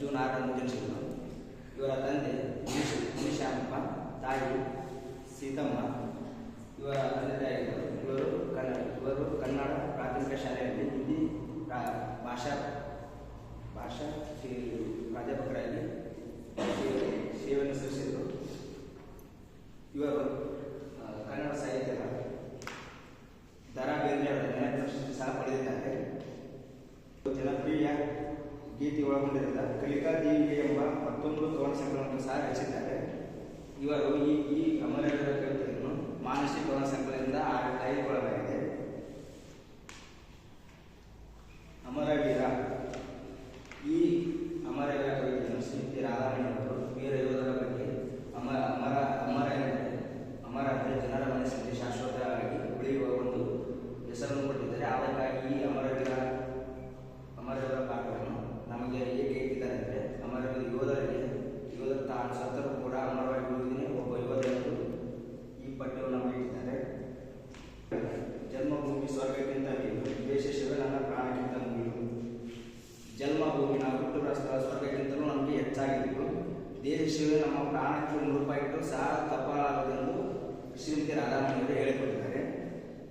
June ಆರರಂದು ಜನಿಸಿದರು ಇವರ ತಂದೆ ಮುನಿಶ್ ಮುನಿಶ್ಯಾಮಪ್ಪ ತಾಯಿ ಸೀತಮ್ಮ ಇವರ ತಂದೆ ತಾಯಿಗಳು ಇವರು ಕನ್ನಡ ಇವರು ಕನ್ನಡ ಪ್ರಾಥಮಿಕ ಶಾಲೆಯಲ್ಲಿ ಹಿಂದಿ ಪ್ರಾ- ಭಾಷಾ ಭಾಷಾ ಶೇ- ಪ್ರಾಧ್ಯಾಪಕರಾಗಿ ಸೇ- ಸೇವೆಯನ್ನು ಸಲ್ಲಿಸಿದರು ಒಳಗೊಂಡಿರುವ ಕಲಿಕಾ ದೇವಿಗೆ ಎಂಬ ಮತ್ತೊಂದು ಕವನ ಸಂಕಲನವನ್ನು ಸಹ ರಚಿಸಿದ್ದಾರೆ. ಇವರು ಈ ಈ ಅಮರವೀರ ಕವಿತೆಯನ್ನು ಮಾನಸಿಕ ಕವನ ಸಂಕಲನದಿಂದ ಆ- ಆಯ್ದುಕೊಳ್ಳಲಾಗಿದೆ ಅಮರವೀರ ಈ ಅಮರವೀರ ಕವಿತೆಯನ್ನು ಶ್ರೀಮತಿ ರಾಧಾಮಣಿಯವರು ವೀರ ಯೋಧರ ಬಗ್ಗೆ ಅಮರ ಅಮರ ಅಮರ ಎಂದರೆ ಅಮರ ಅಂದರೆ ಜನರ ಮನಸ್ಸಿನಲ್ಲಿ ಶಾಶ್ವತವಾಗಿ ಉಳಿಯುವ ಒಂದು ಹೆಸರನ್ನು ಕೊಟ್ಟಿದ್ದಾರೆ ಅದಕ್ಕಾಗಿ ಈ ಅಮರವೀರ ಅಮರವೀರ ಪಾಠವನ್ನು ನಮಗೆ ಏಕೆ ಇಟ್ಟಿದ್ದಾರೆ ಅಂದರೆ ಅಮರವೀರ ಯೋಧರಿಗೆ ಯೋಧರು ತಾನು ಸತ್ತರೂ ಕೂಡ ಅಮರವಾಗಿ ಉಳಿದಿನೇ ಒಬ್ಬ ಯೋಧ ಎಂದು ಈ ಪಠ್ಯವನ್ನು ನಮಗೆ ಇಟ್ಟಿದ್ದಾರೆ ಜನ್ಮಭೂಮಿ ಸ್ವರ್ಗಕ್ಕಿಂತ ಮೇಲು ದೇಶ ಶಿವ ನನ್ನ ಪ್ರಾಣಕ್ಕಿಂತ ಮುಗಿಲು ಜನ್ಮಭೂಮಿ ನಾವು ಹುಟ್ಟುವ ಸ್ಥಳ ಸ್ವರ್ಗಕ್ಕಿಂತಲೂ ನಮಗೆ ಹೆಚ್ಚಾಗಿತ್ತು ದೇಶ ಶಿವ ನಮ್ಮ ಪ್ರಾಣಕ್ಕೆ ಮುರುಪಾಯಿಟ್ಟು ಸಹ ತಪ್ಪಾಗದೆಂದು ಶ್ರೀಮತಿ ರಾಧಾಮಣಿಯವರು ಹೇಳಿಕೊಟ್ಟಿದ್ದಾರೆ.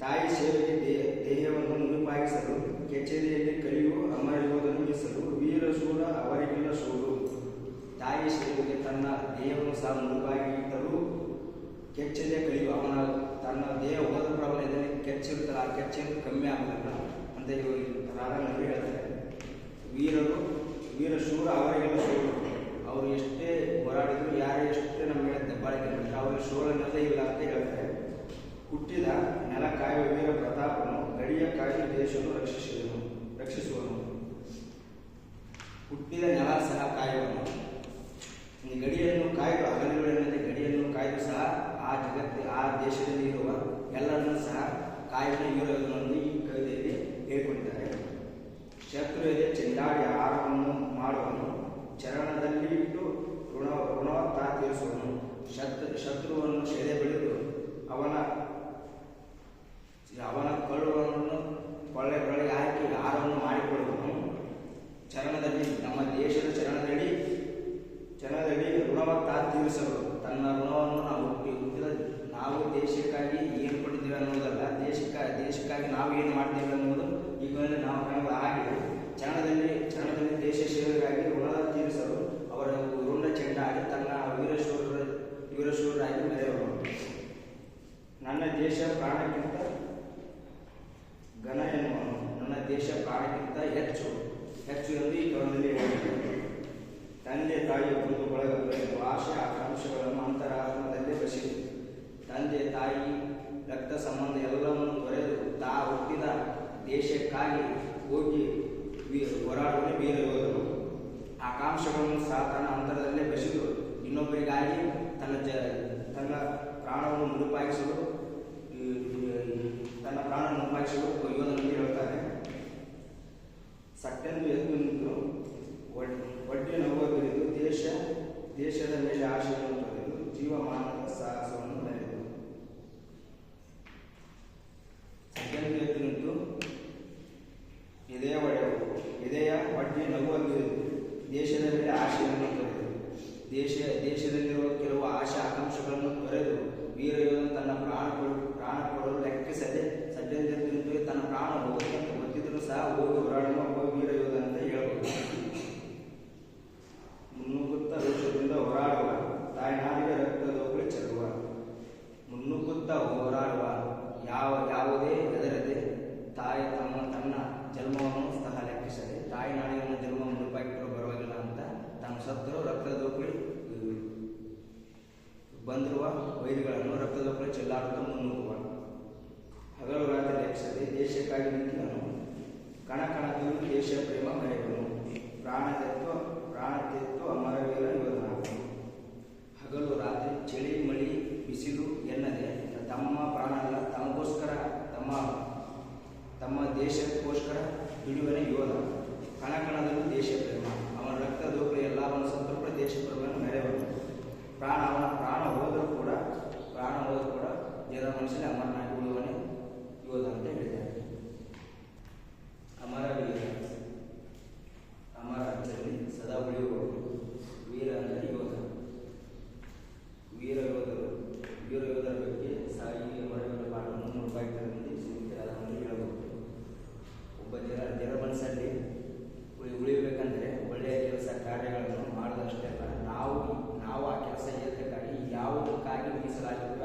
ತಾಯಿ ಸೇವೆಗೆ ದೇಹವನ್ನು ಮುಡಿಪಾಗಿಸಲು ಕೆಚ್ಚೇರಿಯಲ್ಲಿ ಕಲಿಯುವ ಅಮರ ಯೋಧನು ಮೀಸಲು, ವೀರ ಶೂರ, ಅವರಿಗೆಲ್ಲ ಶೂರು. ತಾಯಿ ಸೇವೆಗೆ ತನ್ನ ದೇಹವನ್ನು ಸಹ ಮುಡಿಪಾಗಿ ಇಟ್ಟರೂ ಕೆಚ್ಚದೆ ಕಲಿಯು ಅವನ ತನ್ನ ದೇಹ ಓದೋ ಪ್ರಾಬ್ಲಮ್ ಕೆಚ್ಚಿರ್ತಲ್ಲ ಆ ಕೆಚ್ಚೇನು ಕಮ್ಮಿ ಆಗೋದಿಲ್ಲ ಅಂತ ಇವರು ರಾಧಾಮಣಿಯವರು ಹೇಳ್ತಾರೆ. ವೀರರು ವೀರ ಶೂರ ಅವರಿಗೆಲ್ಲ ಶೂರು. ಅವರು ಎಷ್ಟೇ ಹೋರಾಡಿದ್ರು ಯಾರು ಎಷ್ಟೇ ನಮ್ಮ ಮೇಲೆ ದಬ್ಬಾಳಿಕೆ ಮಾಡಿದ್ರು ಅವರ ಶೂರನ್ನದೇ ಇಲ್ಲ ಅಂತ ಹೇಳ್ತಾರೆ. ಹುಟ್ಟಿದ ನೆಲ ಕಾಯುವ ವೀರ ಪ್ರತಾಪನು, ಗಡಿಯ ಕಾಯಿ ದೇಶವನ್ನು ರಕ್ಷಿಸಿದನು, ರಕ್ಷಿಸುವನು. ಹುಟ್ಟಿದ ನೆಲ ಸಹ ಕಾಯುವನು. ಗಡಿಯನ್ನು ಕಾಯ್ದು ಹಗಲುಗಳನ್ನಲ್ಲಿ ಗಡಿಯನ್ನು ಕಾಯ್ದು ಸಹ ಆ ಜಗತ್ತು ಆ ದೇಶದಲ್ಲಿ ಇರುವ ಎಲ್ಲರನ್ನೂ ಸಹ ಕಾಯುವ ವೀರವನ್ನು ಈ ಕವಿತೆಯಲ್ಲಿ ಹೇಳಿಕೊಂಡಿದ್ದಾರೆ. ಎದೆ ಚೆಂಡಾಡಿ ಆಹಾರವನ್ನು ಮಾಡುವನು ಚರಣದಲ್ಲಿ ಇಟ್ಟು ಋಣ ಋಣವತ್ತ ತೀರಿಸುವನು ಶತ್ರು ಶತ್ರುವನ್ನು ಸೆದೆ ಬೆಳೆದು ಅವನ ಅವನ ಕಳುವನ್ನು ಕೊಳ್ಳೆಗಳಿಗೆ ಹಾಕಿ ಆಹಾರವನ್ನು ಮಾಡಿಕೊಳ್ಳುವನು ಚರಣದಲ್ಲಿ ನಮ್ಮ ದೇಶದ ಚರಣದಲ್ಲಿ ಚರಣದಲ್ಲಿ ಋಣವತ್ತ ತೀರಿಸಲು ತನ್ನ ಋಣವನ್ನು ನಾವು ಹುಟ್ಟಿ ಹುಟ್ಟಿದ ನಾವು ದೇಶಕ್ಕಾಗಿ ಏನು ಕೊಟ್ಟಿದ್ದೇವೆ ಅನ್ನೋದಲ್ಲ ದೇಶಕ್ಕ ದೇಶಕ್ಕಾಗಿ ನಾವು ಏನು ಮಾಡ್ತೇವೆ ಅನ್ನೋದು ಈಗ ನಾವು ಕಾಣುವ ಹಾಗೆ ಚರಣದಲ್ಲಿ ಚರಣದಲ್ಲಿ ದೇಶ ಸೇವೆಗಾಗಿ ಋಣ ತೀರಿಸಲು ಅವರ ಋಣ ಆಗಿ ತನ್ನ ವೀರಶೂರ ವೀರಶೂರರಾಗಿ ಮೆರೆಯುವರು ನನ್ನ ದೇಶ ಪ್ರಾಣಕ್ಕಿಂತ ಘನ ಎನ್ನುವನು. ನನ್ನ ದೇಶ ಪ್ರಾಣಕ್ಕಿಂತ ಹೆಚ್ಚು ಹೆಚ್ಚು ಎಂದು ಈ ಕವನದಲ್ಲಿ ತಂದೆ ತಾಯಿ ಬಂಧು ಬಳಗಬೇಕು ಆಶೆ, ಆಕಾಂಕ್ಷೆಗಳನ್ನು ಅಂತರಾತ್ಮದಲ್ಲೇ ಬಸಿದೆ. ತಂದೆ ತಾಯಿ, ರಕ್ತ ಸಂಬಂಧ ಎಲ್ಲವನ್ನು ತೊರೆದು ತಾ ಹುಟ್ಟಿದ ದೇಶಕ್ಕಾಗಿ ಹೋಗಿ ಹೋರಾಡುವನೇ ವೀರ ಯೋಧರು ಆಕಾಂಕ್ಷೆಗಳನ್ನು ಸಹ ತನ್ನ ಅಂತರದಲ್ಲೇ ಬೆಸೆದು ಇನ್ನೊಬ್ಬರಿಗಾಗಿ ತನ್ನ ಜ ತನ್ನ ಪ್ರಾಣವನ್ನು ಮುಡುಪಾಗಿಸಲು ತನ್ನ ಪ್ರಾಣ ಮುಡುಪಾಗಿಸಲು ಯೋಧನಲ್ಲಿ ಹೇಳ್ತಾರೆ ಸಟ್ಟೆಂದು ಎದ್ದು ನಿಂತು ಒಡ್- ಒಡ್ಡೆ ನಗುವ ಬಿರಿದು ದೇಶ ದೇಶದ ಮೇಲೆ ಆಶೆಯನ್ನು ತೊರೆದು ಜೀವಮಾನದ ಸಾಹಸವನ್ನು ಮೆರೆದು ಸಟ್ಟೆಂದು ಎದ್ದು ನಿಂತು ಎದೆಯ ಒಡೆಯವು ಎದೆಯ ನಗು ನಗುವ ದೇಶದ ಮೇಲೆ ಆಶೆಯನ್ನು ತೊರೆದು ದೇಶ, ದೇಶದಲ್ಲಿರುವ ಕೆಲವು ಆಶೆ ಆಕಾಂಕ್ಷೆಗಳನ್ನು ತೊರೆದು, ವೀರಯೋಧನು ತನ್ನ ಪ್ರಾಣ ಪ್ರಾಣ ಬಂದಿರುವ ವೈರಿಗಳನ್ನು ರಕ್ತದೊಬ್ಬರ ಚೆಲ್ಲಾಡುವುದು ಮುನ್ನೂರುವ ಹಗಲು ರಾತ್ರಿ ರಕ್ಷಿಸದೆ ದೇಶಕ್ಕಾಗಿ ನಿಂತಿದನು. ಕಣ ಕಣದಲ್ಲಿ ದೇಶ ಪ್ರೇಮ ಮರೆಯುವನು ಪ್ರಾಣ ತೆತ್ತು ಪ್ರಾಣ ತೆತ್ತು ಅಮರವೀರ ಹಗಲು ರಾತ್ರಿ ಚಳಿ, ಮಳಿ, ಬಿಸಿಲು ಎನ್ನದೆ ತಮ್ಮ ಪ್ರಾಣಗಳ ತಮಗೋಸ್ಕರ ತಮ್ಮ ತಮ್ಮ ದೇಶಕ್ಕೋಸ್ಕರ ದುಡಿಯುವನೇ ಯೋಧ. ಕಣ ಕಣದಲ್ಲಿ ದೇಶ ಪ್ರೇಮ. ಅವನ ರಕ್ತದೊಬ್ಬರು ಎಲ್ಲವನ್ನು ಸಂತೃಪ್ತ ದೇಶ ಪ್ರೇಮವನ್ನು ನೆರವೇರು ಪ್ರಾಣ ಅಂಶನೇ ಅಮರನಾಗಿ ಉಳಿಯುವನೇ ಯೋಧ ಅಂತ ಹೇಳಿದ್ದಾರೆ. ಅಮರ ವೀರ ಅಮರ ಅಂತಲ್ಲಿ ಸದಾ ಉಳಿಯುವವರು ವೀರ ಅಂದರೆ ಯೋಧ. ವೀರ ಯೋಧರು, ವೀರ ಯೋಧರ ಬಗ್ಗೆ ಸಾಗಿ ಅಮರವೀರ ಪಾಠವನ್ನು ನೋಡ್ತಾ ಇದ್ದಾರೆ ಶ್ರೀಮತಿ ಹೇಳಬಹುದು. ಒಬ್ಬ ಜನ ಜನರ ಮನಸ್ಸಲ್ಲಿ ಉಳಿ ಉಳಿಬೇಕಂದ್ರೆ ಒಳ್ಳೆಯ ಕೆಲಸ ಕಾರ್ಯಗಳನ್ನು ಮಾಡಿದಷ್ಟೇ ನಾವು ನಾವು ಆ ಕೆಲಸ ಏತಕ್ಕಾಗಿ ಯಾವುದಕ್ಕಾಗಿ ಮೀಸಲಾಗಿದೆ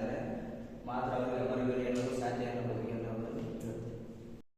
ಅಂದರೆ ಮಾತ್ರ ಅವರಿಗೆ